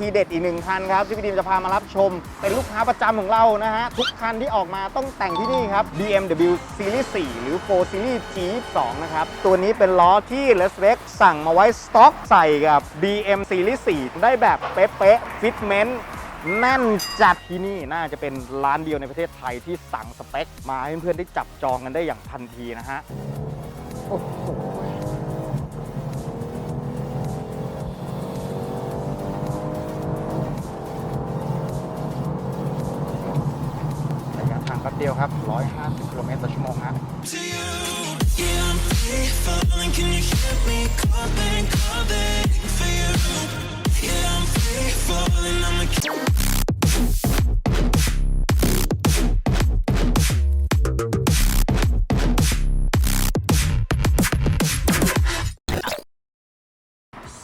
ทีเด็ดอีกหนึ่งคันครับที่พี่ดีมจะพามารับชม เป็นลูกค้าประจำของเรานะฮะ ทุกคันที่ออกมาต้องแต่งที่นี่ครับ BMW Series 4 หรือ 4 Series G2 นะครับ ตัวนี้เป็นล้อที่ l e s v e x สั่งมาไว้สต็อกใส่กับ BM Series 4 ได้แบบเป๊ะๆฟิตเมนต์แน่นจัดที่นี่น่าจะเป็นร้านเดียวในประเทศไทยที่สั่งสเปค มาให้เพื่อนๆได้จับจองกันได้อย่างทันทีนะฮะโอ้โห เดียวครับ 150กิโลเมตรต่อชั่วโมงฮะ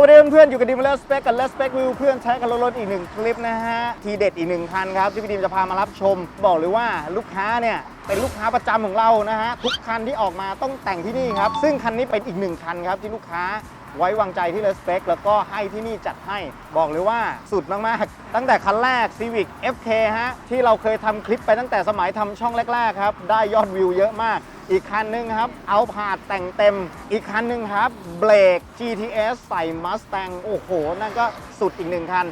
วัสดีเพื่อนๆอยู่กับดีมเลสเปกกับเลสเปกวิวเพื่อนใช้กันรถอีกหนึ่งคลิปนะฮะ ทีเด็ดอีกหนึ่งคันครับ ที่พี่ดีมจะพามารับชม บอกเลยว่าลูกค้าเนี่ยเป็นลูกค้าประจำของเรานะฮะ ทุกคันที่ออกมาต้องแต่งที่นี่ครับ ซึ่งคันนี้เป็นอีกหนึ่งคันครับที่ลูกค้า ไว้วางใจที่เลสเปกแล้วก็ให้ที่นี่จัดให้บอกเลยว่าสุดมากๆ ตั้งแต่คันแรก Civic FK ฮะ ที่เราเคยทำคลิปไปตั้งแต่สมัยทำช่องแรก ๆ ครับ ได้ยอดวิวเยอะมาก อีกคันหนึงครับเอาผาดแต่งเต็ม อีกคันหนึงครับเบรก GTS ใส่ Mustang โอ้โห นั่นก็สุดอีกหนึ่งคัน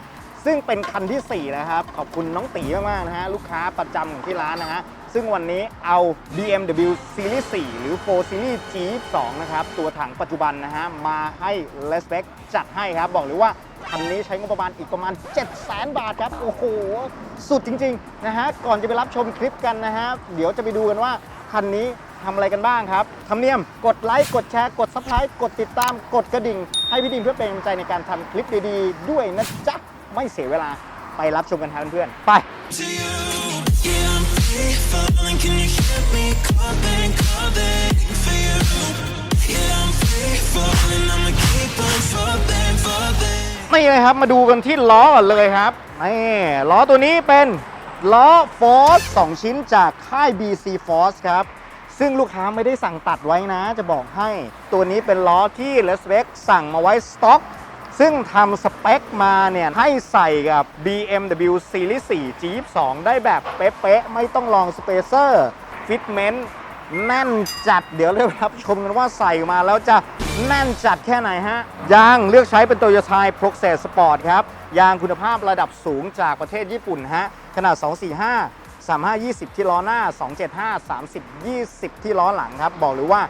ซึ่งเป็นคันทีสี่4แล้วครับขอบคุณน้องตีมากๆนะฮะลูกค้าประจำของที่ร้านนะฮะ ซึ่งวันนี้เอา BMW Series 4 หรือ 4 Series G2 นะครับ ตัวถังปัจจุบันนะฮะ มาให้ l e s p e c จัดให้ครับ บอกเลยว่าคันนี้ใช้งบประมาณอีกประมาณ 7 0 0 0 0 0บาทครับ โอ้โห สุดจริง ๆ นะฮะ ก่อนจะไปรับชมคลิปกันนะฮะ เดี๋ยวจะไปดูกันว่า คันนี้ทำอะไรกันบ้างครับทำเนียมกดไลค์ กดแชร์ กดซับสไครต์กดติดตาม กดกระดิ่ง ให้พี่ดิมเพื่อเป็นกำลังใจในการทำคลิปดีๆ ด้วยนะจ๊ะ ไม่เสียเวลาไปรับชมกันครับเพื่อนๆไป to you. ไม่เลยครับมาดูกันที่ล้อก่อนเลยครับนี่ล้อตัวนี้เป็นล้อฟอส2ชิ้นจากค่าย BC Force ครับ ซึ่งลูกค้าไม่ได้สั่งตัดไว้นะ จะบอกให้ ตัวนี้เป็นล้อที่เลสเวกสั่งมาไว้สต็อก ซึ่งทำสเปคมาเนี่ยให้ใส่กับ BMW Series 4 G2 ได้แบบเป๊ะๆ ไม่ต้องลองสเปเซอร์ฟิตเมนต์แน่นจัดเดี๋ยวเรารับชมกันว่าใส่มาแล้วจะแน่นจัดแค่ไหนฮะ ยางเลือกใช้เป็น Toyota Process Sport ครับ ยางคุณภาพระดับสูงจากประเทศญี่ปุ่นฮะ ขนาด 245 35 20 ที่ล้อหน้า 275 30 20 ที่ล้อหลังครับ บอกเลยว่า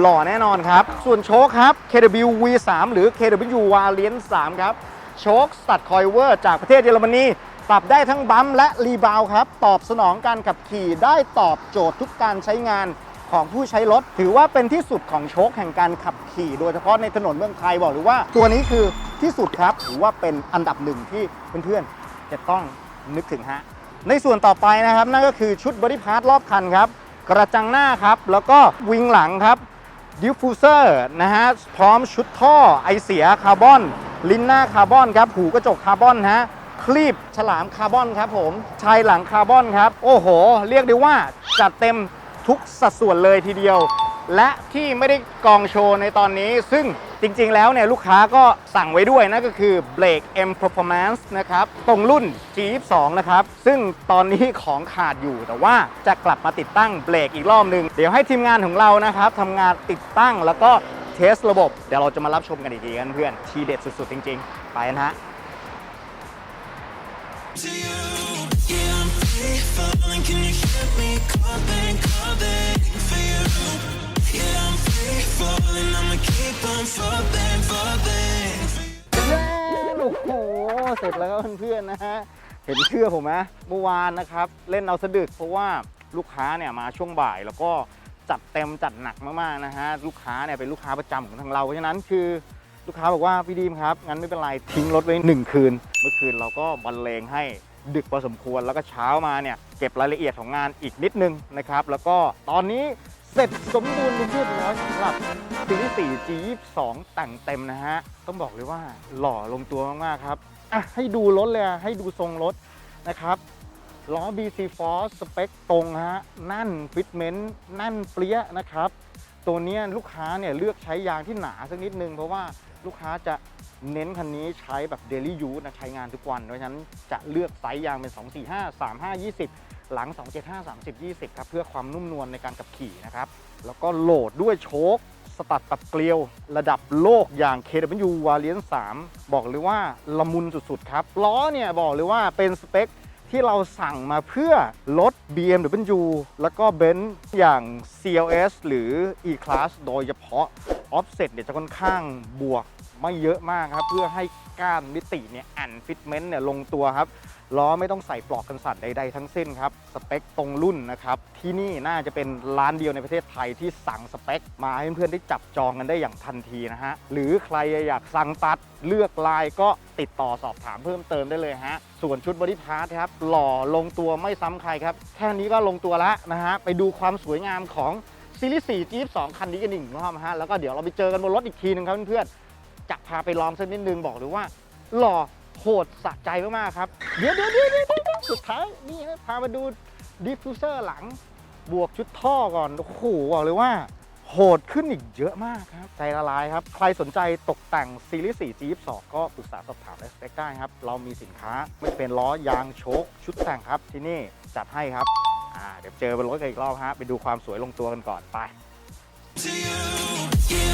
หล่อแน่นอนครับ ส่วนโชคครับ KW V3 หรือ KW Variant 3ครับ โชคสตัดคอยเวอร์ จากประเทศเยอรมนีปรับได้ทั้งบัมป์และรีบาวครับ ตอบสนองการขับขี่ได้ตอบโจทย์ทุกการใช้งานของผู้ใช้รถ ถือว่าเป็นที่สุดของโชคแห่งการขับขี่ โดยเฉพาะในถนนเมืองไทยบอกเลยว่า ตัวนี้คือที่สุดครับถือว่าเป็นอันดับหนึ่งที่เพื่อนๆจะต้องนึกถึงฮะในส่วนต่อไปนะครับนั่นก็คือชุดบอดี้พาร์ทรอบคันครับ กระจังหน้าครับ แล้วก็วิงหลังครับ ดิฟฟูเซอร์นะฮะพร้อมชุดท่อไอเสียคาร์บอน ลิ้นหน้าคาร์บอนครับ หูกระจกคาร์บอนฮะคลีบฉลามคาร์บอนครับผมชายหลังคาร์บอนครับ โอ้โห เรียกได้ว่าจัดเต็มทุกสัดส่วนเลยทีเดียว และที่ไม่ได้กองโชว์ในตอนนี้ซึ่ง จริงๆแล้วเนี่ยลูกค้าก็สั่งไว้ด้วยนั่นก็คือเบรก M Performance นะครับตรงรุ่น G22 นะครับซึ่งตอนนี้ของขาดอยู่แต่ว่าจะกลับมาติดตั้งเบรกอีกรอบหนึ่งเดี๋ยวให้ทีมงานของเรานะครับทำงานติดตั้งแล้วก็เทสระบบ เดี๋ยวเราจะมารับชมกันอีกทีกันเพื่อนทีเด็ดสุดๆ จริง ๆ ไปนะฮะ to you. Yeah, I'm free falling. Can you hear me โอ้โห เสร็จแล้วครับเพื่อนๆนะฮะ เห็นเชื่อผมไหมเมื่อวานนะครับ เล่นเอาสะดึกเพราะว่าลูกค้าเนี่ยมาช่วงบ่ายแล้วก็จัดเต็มจัดหนักมากๆนะฮะ ลูกค้าเนี่ยเป็นลูกค้าประจำของทางเรา เพราะฉะนั้นคือลูกค้าบอกว่าพี่ดีมครับ งั้นไม่เป็นไร ทิ้งรถไว้หนึ่งคืน เมื่อคืนเราก็บรรเลงให้ดึกพอสมควรแล้วก็เช้ามาเนี่ยเก็บรายละเอียดของงานอีกนิดนึงนะครับ แล้วก็ตอนนี้ เสร็จสมบูรณ์เรียบร้อยสำหรับซีรีส์4 G22 แต่งเต็มนะฮะ ต้องบอกเลยว่าหล่อลงตัวมากๆครับ อะ ให้ดูรถเลยให้ดูทรงรถนะครับล้อ BC Force สเปคตรงฮะนั่นฟิตเมนต์นั่นเปรี้ยนะครับ ตัวนี้ลูกค้าเนี่ยเลือกใช้ยางที่หนาสักนิดนึง เพราะว่าลูกค้าจะเน้นคันนี้ใช้แบบ daily use นะใช้งานทุกวัน เพราะฉะนั้นจะเลือกไซส์ยางเป็น 245 35 20 หลัง 275 30 20 ครับ เพื่อความนุ่มนวลในการขับขี่นะครับ แล้วก็โหลดด้วยโชคสตัดปรับเกลียว ระดับโลกอย่าง KW Variant 3บอกเลยว่าละมุนสุดๆ ครับ ล้อเนี่ยบอกเลยว่าเป็นสเปคที่เราสั่งมาเพื่อลด BMW แล้วก็ Benz อย่าง CLS หรือ E-Class โดยเฉพาะ Offset เนี่ยจะค่อนข้างบวกไม่เยอะมากครับ เพื่อให้ก้านมิติเนี่ยแอนฟิตเมนต์เนี่ยลงตัวครับ ล้อไม่ต้องใส่ปลอกกันสั่นใดๆทั้งสิ้นครับ สเปคตรงรุ่นนะครับ ที่นี่น่าจะเป็นร้านเดียวในประเทศไทยที่สั่งสเปค มาให้เพื่อนๆได้จับจองกันได้อย่างทันทีนะฮะ หรือใครอยากสั่งตัดเลือกลายก็ติดต่อสอบถามเพิ่มเติมได้เลยฮะ ส่วนชุดบริพาร์ทครับ หล่อลงตัวไม่ซ้ำใครครับ แค่นี้ก็ลงตัวแล้วนะฮะ ไปดูความสวยงามของซีรีส์4 Jeep 2คันนี้กันอีกรอบฮะ แล้วก็เดี๋ยวเราไปเจอกันบนรถอีกทีหนึงครับเพื่อนๆจะพาไปลองสักนิดนึงบอกเลยว่า หล่อ โหดสะใจมากๆครับเดี๋ยวเดี๋ยวเดี๋ยวเดี๋ยวเดี๋ยวสุดท้ายนี่นะพามาดูดิฟฟิวเซอร์หลัง บวกชุดท่อก่อน โอ้โหบอกเลยว่า โหดขึ้นอีกเยอะมากครับ ใจละลายครับ ใครสนใจตกแต่งซีรีส์4 G22 ก็ปรึกษาสอบถามและสเปคได้ครับ เรามีสินค้าไม่เป็นล้อยางโชค ชุดแต่งครับ ที่นี่จัดให้ครับเดี๋ยวเจอบนรถกันอีกรอบฮะไปดูความสวยลงตัวกันก่อนไป to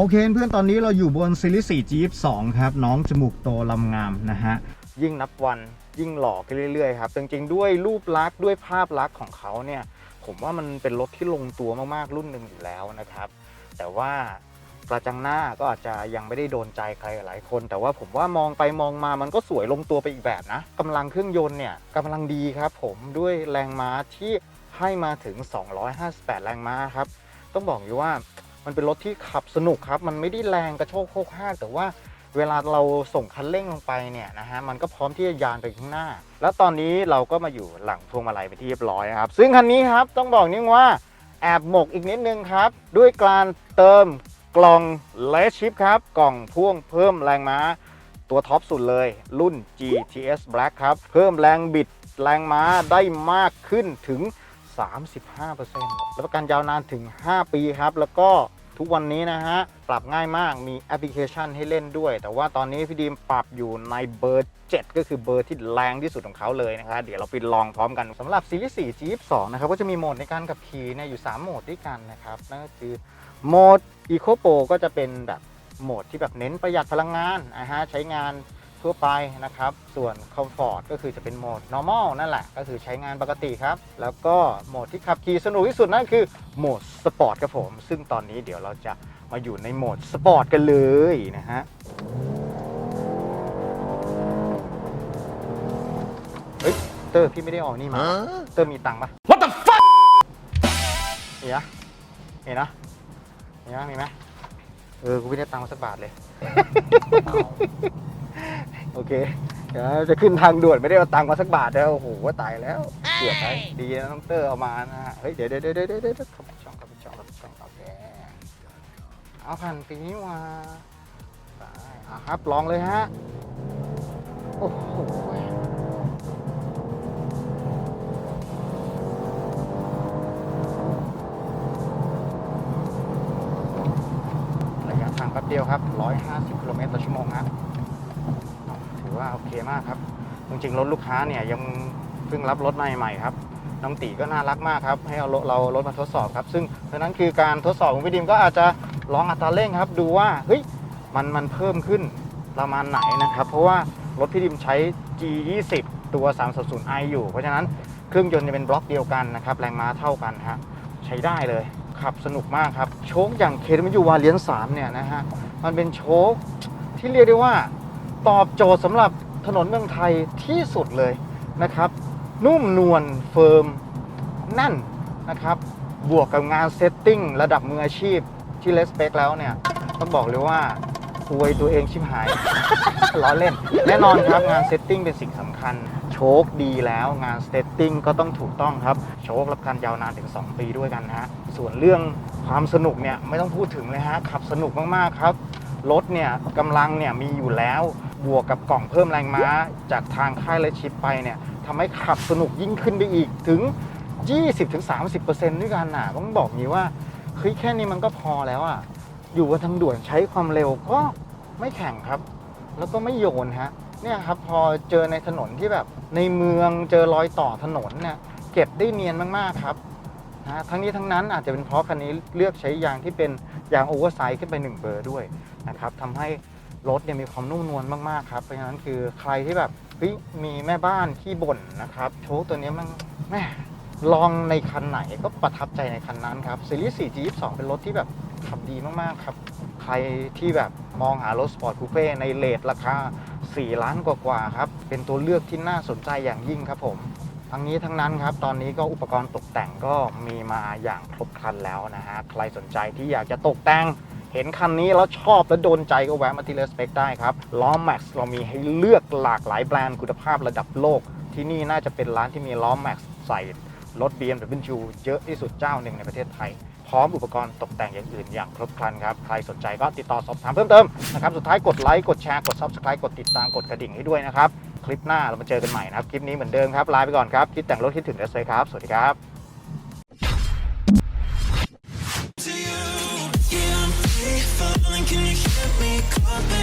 โอเคเพื่อนตอนนี้เราอยู่บนซีรีส์4 Jeep 2ครับ น้องจมูกโตลำงามนะฮะ ยิ่งนับวันยิ่งหล่อขึ้นเรื่อยๆครับ จริงๆ ด้วยรูปลักษณ์ด้วยภาพลักษณ์ของเขาเนี่ย ผมว่ามันเป็นรถที่ลงตัวมากๆ รุ่นหนึ่งอยู่แล้วนะครับ แต่ว่ากระจังหน้าก็อาจจะยังไม่ได้โดนใจใครหลายคน แต่ว่าผมว่ามองไปมองมามันก็สวยลงตัวไปอีกแบบนะกำลังเครื่องยนต์เนี่ยกำลังดีครับ ผมด้วยแรงม้าที่ให้มาถึง 258 แรงม้าครับ ต้องบอกอยู่ว่า มันเป็นรถที่ขับสนุกครับ มันไม่ได้แรงกระโชกโคกห้ากแต่ว่าเวลาเราส่งคันเร่งลงไปเนี่ยนะฮะมันก็พร้อมที่จะยานไปข้างหน้า แล้วตอนนี้เราก็มาอยู่หลังพวงมาลัยไปที่เรียบร้อยนะครับ ซึ่งคันนี้ครับต้องบอกนิดว่าแอบหมกอีกนิดนึงครับ ด้วยการเติมกล่องเลสชิปครับ กล่องพ่วงเพิ่มแรงม้า ตัวท็อปสุดเลย รุ่น GTS Black ครับ เพิ่มแรงบิดแรงม้าได้มากขึ้นถึง 35%แล้วประกันยาวนานถึง 5 ปีครับ แล้วก็ ทุกวันนี้นะฮะ ปรับง่ายมากมีแอปพลิเคชันให้เล่นด้วย แต่ว่าตอนนี้พี่ดีมปรับอยู่ในเบอร์ 7 ก็คือเบอร์ที่แรงที่สุดของเขาเลยนะครับเดี๋ยวเราไปลองพร้อมกันสำหรับซีรีส์4 G22 นะครับก็จะมีโหมดในการขับขี่เนี่ยอยู่ 3 โหมดด้วยกันนะครับ นั่นก็คือโหมด Eco Pro ก็จะเป็นแบบโหมดที่แบบเน้นประหยัดพลังงานนะฮะใช้งาน ทั่วไปนะครับ ส่วน Comfort ก็คือจะเป็นโหมด normal นั่นแหละ ก็คือใช้งานปกติครับ แล้วก็โหมดที่ขับขี่สนุกที่สุดนั่นคือโหมด Sport ครับผม ซึ่งตอนนี้เดี๋ยวเราจะมาอยู่ในโหมด Sport กันเลยนะฮะเฮ้ยเตอร์พี่ไม่ได้ออกนี่มาเตอร์มีตังค์ปะ What the fuck เห็นนะเห็นนะเห็นนะมีไหมเออ กูไม่ได้ตังค์มาสักบาทเลย โอเคเดี๋ยวจะขึ้นทางด่วนไม่ได้เอาตังค์มาสักบาทแล้วโอ้โหว่าตายแล้วเกือบไปดีนะน้องเตอร์เอามานะฮะเฮ้ยเดี๋ยวเดี๋ยวเดี๋ยวเดี๋ยวเดี๋ยวขับช่องขับช่องขับช่องโอเคเอาพันปีนี้มาไปอะครับลองเลยฮะโอ้โหระยะทางแป๊บเดียวครับ 150กิโลเมตรต่อชั่วโมงครับ ว่าโอเคมากครับ จริงๆรถลูกค้าเนี่ยยังเพิ่งรับรถใหม่ๆครับน้องตีก็น่ารักมากครับให้เอาเรารถมาทดสอบครับ ซึ่งเพราะนั้นคือการทดสอบของพี่ดิมก็อาจจะลองอัตราเร่งครับ ดูว่าเฮ้ยมันมันเพิ่มขึ้นประมาณไหนนะครับ เพราะว่ารถพี่ดิมใช้ G20 ตัว 330i อยู่ เพราะฉะนั้นเครื่องยนต์จะเป็นบล็อกเดียวกันนะครับ แรงม้าเท่ากันฮะใช้ได้เลยขับสนุกมากครับ โชคอย่างเคทมิยูวาเลียน3เนี่ยนะฮะมันเป็นโชคที่เรียกได้ว่า ตอบโจทย์สำหรับถนนเมืองไทยที่สุดเลยนะครับ นุ่มนวลเฟิร์มแน่นนะครับ บวกกับงานเซตติ้งระดับมืออาชีพที่เลสเปคแล้วเนี่ย ต้องบอกเลยว่าอวยตัวเองชิบหาย ล้อเล่น แน่นอนครับงานเซตติ้งเป็นสิ่งสำคัญ โชคดีแล้วงานเซตติ้งก็ต้องถูกต้องครับ โชครับการยาวนานถึง 2 ปีด้วยกันนะฮะ ส่วนเรื่องความสนุกเนี่ยไม่ต้องพูดถึงเลยฮะ ขับสนุกมาก ๆ ครับ รถเนี่ยกำลังเนี่ยมีอยู่แล้ว บวกกับกล่องเพิ่มแรงม้า จากทางค่ายและชิปไปเนี่ยทำให้ขับสนุกยิ่งขึ้นไปอีกถึง 20-30%ด้วยกันน่ะต้องบอกอย่างนี้ว่าเฮ้ยแค่นี้มันก็พอแล้วอะอยู่บนทางด่วนใช้ความเร็วก็ไม่แข่งครับ แล้วก็ไม่โยนฮะเนี่ยครับพอเจอในถนนที่แบบในเมืองเจอรอยต่อถนนเนี่ยเก็บได้เนียนมากๆครับ นะทั้งนี้ทั้งนั้นอาจจะเป็นเพราะคันนี้เลือกใช้ยางที่เป็นยางโอเวอร์ไซส์ขึ้นไป 1 เบอร์ด้วยนะครับทำให้รถเนี่ยมีความนุ่มนวลมากๆครับเพราะฉะนั้นคือใครที่แบบเฮ้ยมีแม่บ้านขี้บ่นนะครับโชคตัวนี้มันแม่ลองในคันไหนก็ประทับใจในคันนั้นครับซีรีส์ 4 G22 เป็นรถที่แบบขับดีมากๆครับ ใครที่แบบมองหารถสปอร์ตคูเป้ในเลทราคา 4 ล้านกว่าๆครับ เป็นตัวเลือกที่น่าสนใจอย่างยิ่งครับผม ทั้งนี้ทั้งนั้นครับ ตอนนี้ก็อุปกรณ์ตกแต่งก็มีมาอย่างครบครันแล้วนะฮะ ใครสนใจที่อยากจะตกแต่ง เห็นคันนี้แล้วชอบและโดนใจก็แวะมาที่เลสเปกได้ครับ ล้อแม็กซ์เรามีให้เลือกหลากหลายแบรนด์คุณภาพระดับโลก ที่นี่น่าจะเป็นร้านที่มีล้อแม็กซ์ใส่รถ BMW เยอะที่สุดเจ้าหนึ่งในประเทศไทย พร้อมอุปกรณ์ตกแต่งอย่างอื่นอย่างครบครันครับ ใครสนใจก็ติดต่อสอบถามเพิ่มเติมนะครับ สุดท้ายกดไลค์ กดแชร์ กด Subscribe กดติดตาม กดกระดิ่งให้ด้วยนะครับ คลิปหน้าเรามาเจอกันใหม่นะครับ คลิปนี้เหมือนเดิมครับลาไปก่อนครับ คิดแต่งรถคิดถึงเลสเลยครับ สวัสดีครับ Can you hear me calling?